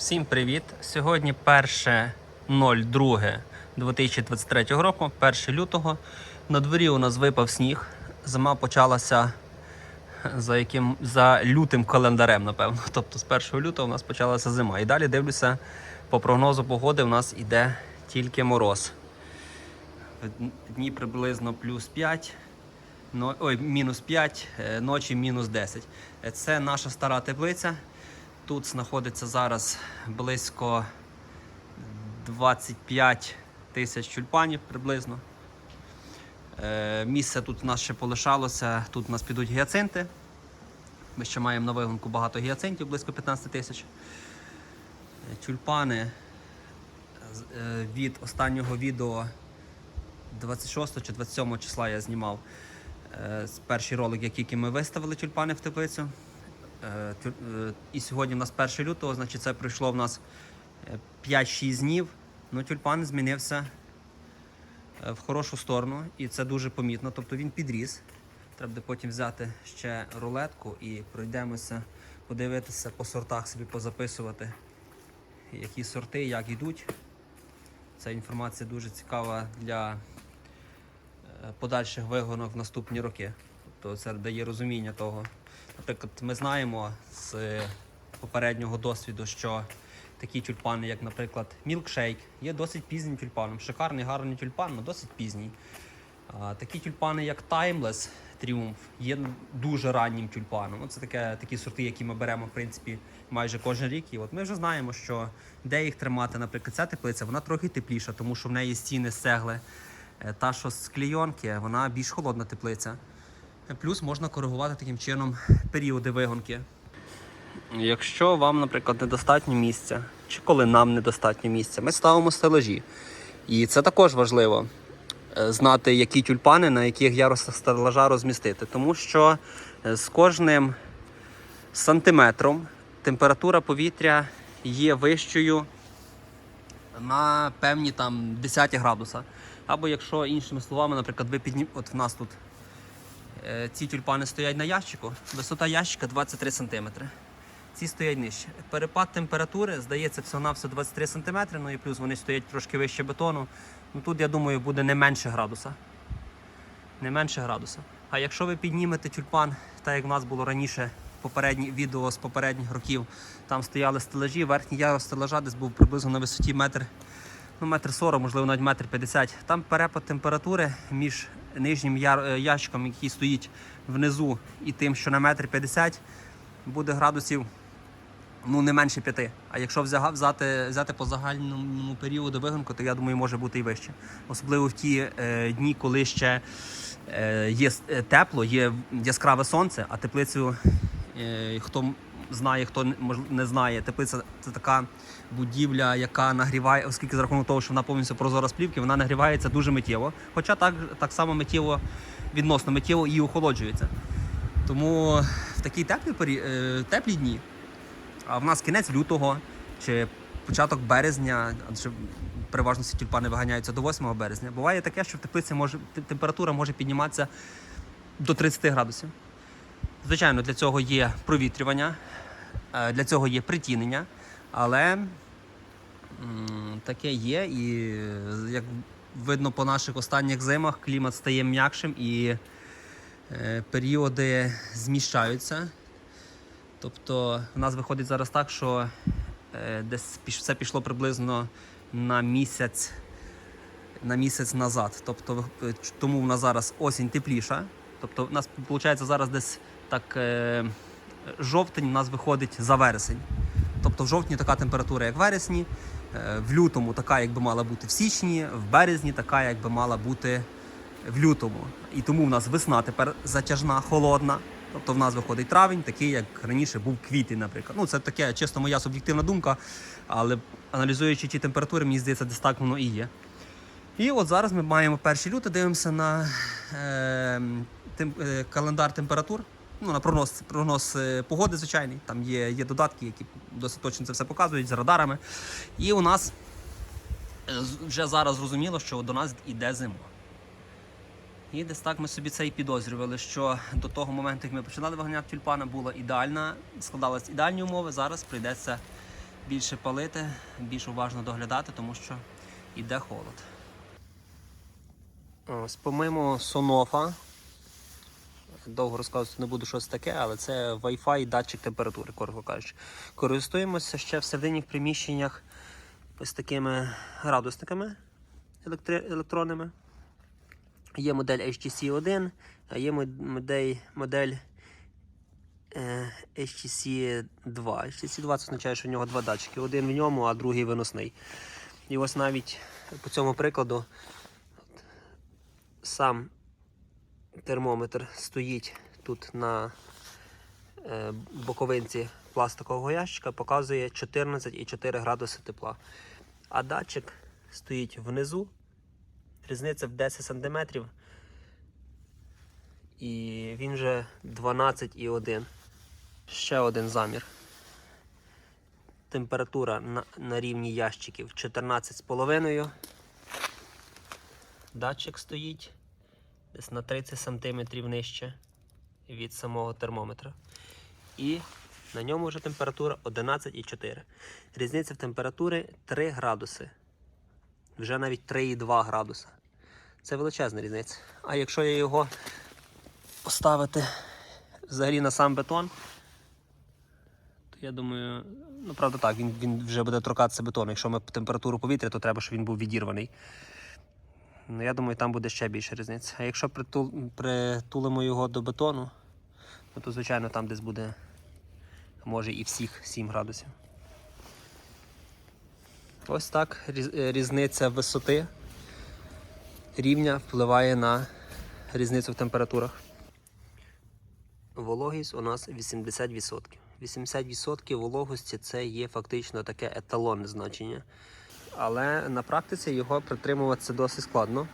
Всім привіт! Сьогодні 1.02.2023 року, 1 лютого. На дворі у нас випав сніг. Зима почалася за, яким, за лютим календарем, напевно. Тобто з 1 лютого у нас почалася зима. І далі дивлюся, по прогнозу погоди у нас іде тільки мороз. В дні приблизно плюс 5. Ой, мінус 5, е, ночі мінус 10. Е, Це наша стара теплиця. Тут знаходиться зараз близько 25 тисяч тюльпанів приблизно. Е, місце тут у нас ще полишалося. Тут у нас підуть гіацинти. Ми ще маємо на вигонку багато гіацинтів, близько 15 тисяч. Е, Тюльпани е, від останнього відео 26 чи 27 числа я знімав перший ролик, як тільки ми виставили тюльпани в теплицю. Е, е, І сьогодні в нас 1 лютого, значить це пройшло в нас е, 5-6 днів. Ну, тюльпан змінився е, в хорошу сторону, і це дуже помітно. Тобто він підріс. Треба буде потім взяти ще рулетку і пройдемося, подивитися по сортах собі позаписувати, які сорти, як йдуть. Ця інформація дуже цікава для е, подальших вигонок в наступні роки. Тобто це дає розуміння того. Наприклад, ми знаємо з попереднього досвіду, що такі тюльпани, як, наприклад, мілкшейк, є досить пізнім тюльпаном. Шикарний, гарний тюльпан, але досить пізній. Такі тюльпани, як Timeless Triumph, є дуже раннім тюльпаном. Це таке, такі сорти, які ми беремо, в принципі, майже кожен рік. І от ми вже знаємо, що де їх тримати, наприклад, ця теплиця, вона трохи тепліша, тому що в неї стіни з. Е, Та, що з клейонки, вона більш холодна теплиця. Плюс можна коригувати таким чином періоди вигонки. Якщо вам, наприклад, недостатньо місця, чи коли нам недостатньо місця, ми ставимо стелажі. І це також важливо е, знати, які тюльпани на яких ярусах стелажа розмістити. Тому що е, з кожним сантиметром температура повітря є вищою на певні там 10 градуса. Або якщо іншими словами, наприклад, ви піднім... от в нас тут Ці тюльпани стоять на ящику. Висота ящика 23 см. Ці стоять нижче. Перепад температури, здається, всього на все 23 см, ну і плюс вони стоять трошки вище бетону. Ну Тут, я думаю, буде не менше градуса. Не менше градуса. А якщо ви піднімете тюльпан, так як в нас було раніше, попередні відео з попередніх років, там стояли стелажі, верхній ярус стелажа десь був приблизно на висоті метр, ну, метр 40, можливо, навіть метр 50. Там перепад температури між нижнім е, ящиком, який стоїть внизу, і тим, що на метр 50, буде градусів ну, не менше 5. А якщо взяти, взяти по загальному періоду вигонку, то я думаю, може бути і вище. Особливо в ті е, дні, коли ще е, є е, тепло, є яскраве сонце, а теплицю, е, хто знає, хто не- знає, теплиця це така будівля, яка нагріває, оскільки за рахунок того, що вона повністю прозора з плівки, вона нагрівається дуже миттєво. Хоча так, так само миттєво, відносно миттєво і охолоджується. Тому в такі теплі, е, теплі дні, а в нас кінець лютого чи початок березня, адже переважно всі тюльпани виганяються до 8 березня. Буває таке, що в теплиці може температура може підніматися до 30 градусів. Звичайно, для цього є провітрювання, е, для цього є притінення, але таке є, і як видно по наших останніх зимах, клімат стає м'якшим і е, періоди зміщаються. Тобто в нас виходить зараз так, що е, десь все пішло приблизно на місяць, на місяць назад. Тобто, тому в нас зараз осінь тепліша. Тобто, в нас виходить зараз десь так е, жовтень у нас виходить за вересень. Тобто в жовтні така температура, як в вересні, е, в лютому така, як би мала бути в січні, в березні така, як би мала бути в лютому. І тому в нас весна тепер затяжна, холодна. Тобто в нас виходить травень, такий, як раніше був квітень, наприклад. Ну, це таке чисто моя суб'єктивна думка, але аналізуючи ті температури, мені здається, десь так воно і є. І от зараз ми маємо 1 люте, дивимося на е, тем, е, календар температур, ну, на прогноз, прогноз е, погоди звичайний. Там є, є додатки, які досить точно це все показують з радарами. І у нас е, вже зараз зрозуміло, що до нас іде зима. І десь так ми собі це і підозрювали, що до того моменту, як ми починали виганяти тюльпана, була ідеальна, складалися ідеальні умови. Зараз прийдеться більше палити, більш уважно доглядати, тому що йде холод. Ось, помимо сонофа, довго розказувати не буду, що це таке, але це Wi-Fi датчик температури, коротко кажучи. Користуємося ще всередині в приміщеннях ось такими градусниками електри- електронними. Є модель HTC 1, а є модель, модель е, HTC 2. HTC 2 це означає, що в нього два датчики. Один в ньому, а другий виносний. І ось навіть по цьому прикладу сам термометр стоїть тут на е, боковинці пластикового ящика, показує 14,4 градуси тепла. А датчик стоїть внизу, різниця в 10 см. І він вже 12,1. Ще один замір. Температура на, на рівні ящиків 14,5. Датчик стоїть десь на 30 см нижче від самого термометра. І на ньому вже температура 11,4. Різниця в температурі 3 градуси. Вже навіть 3,2 градуса. Це величезна різниця. А якщо я його поставити взагалі на сам бетон, то я думаю, ну правда так, він, він вже буде торкатися бетону. Якщо ми температуру повітря, то треба, щоб він був відірваний. Ну, я думаю, там буде ще більша різниця. А якщо притул, притулимо його до бетону, ну, то звичайно там десь буде, може і всіх 7 градусів. Ось так різниця висоти рівня впливає на різницю в температурах. Вологість у нас 80%. 80% вологості це є фактично таке еталонне значення. Але на практиці його притримуватися досить складно.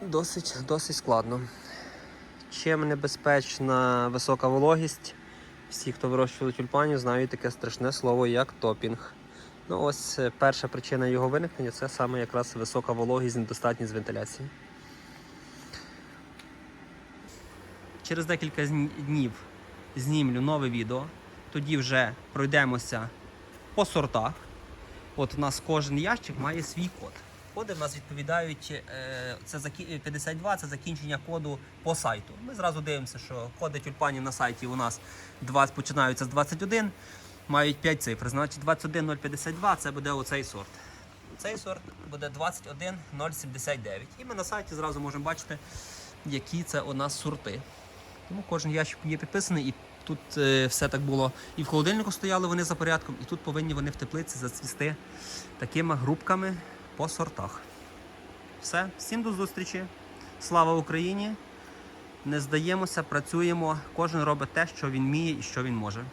Досить, досить складно. Чим небезпечна висока вологість, всі, хто вирощували тюльпанів, знають таке страшне слово, як топінг. Ну ось е, перша причина його виникнення це саме якраз висока вологість, недостатність вентиляції. Через декілька днів знімлю нове відео. Тоді вже пройдемося по сортах. От у нас кожен ящик має свій код. Коди в нас відповідають, е, це 52 це закінчення коду по сайту. Ми зразу дивимося, що коди тюльпанів на сайті у нас 20, починаються з 21, мають 5 цифр. Значить 21052 це буде оцей сорт. Цей сорт буде 21079. І ми на сайті зразу можемо бачити, які це у нас сорти. Тому кожен ящик є підписаний і тут е, все так було. І в холодильнику стояли вони за порядком, і тут повинні вони в теплиці зацвісти такими групками по сортах. Все, всім до зустрічі. Слава Україні! Не здаємося, працюємо. Кожен робить те, що він вміє і що він може.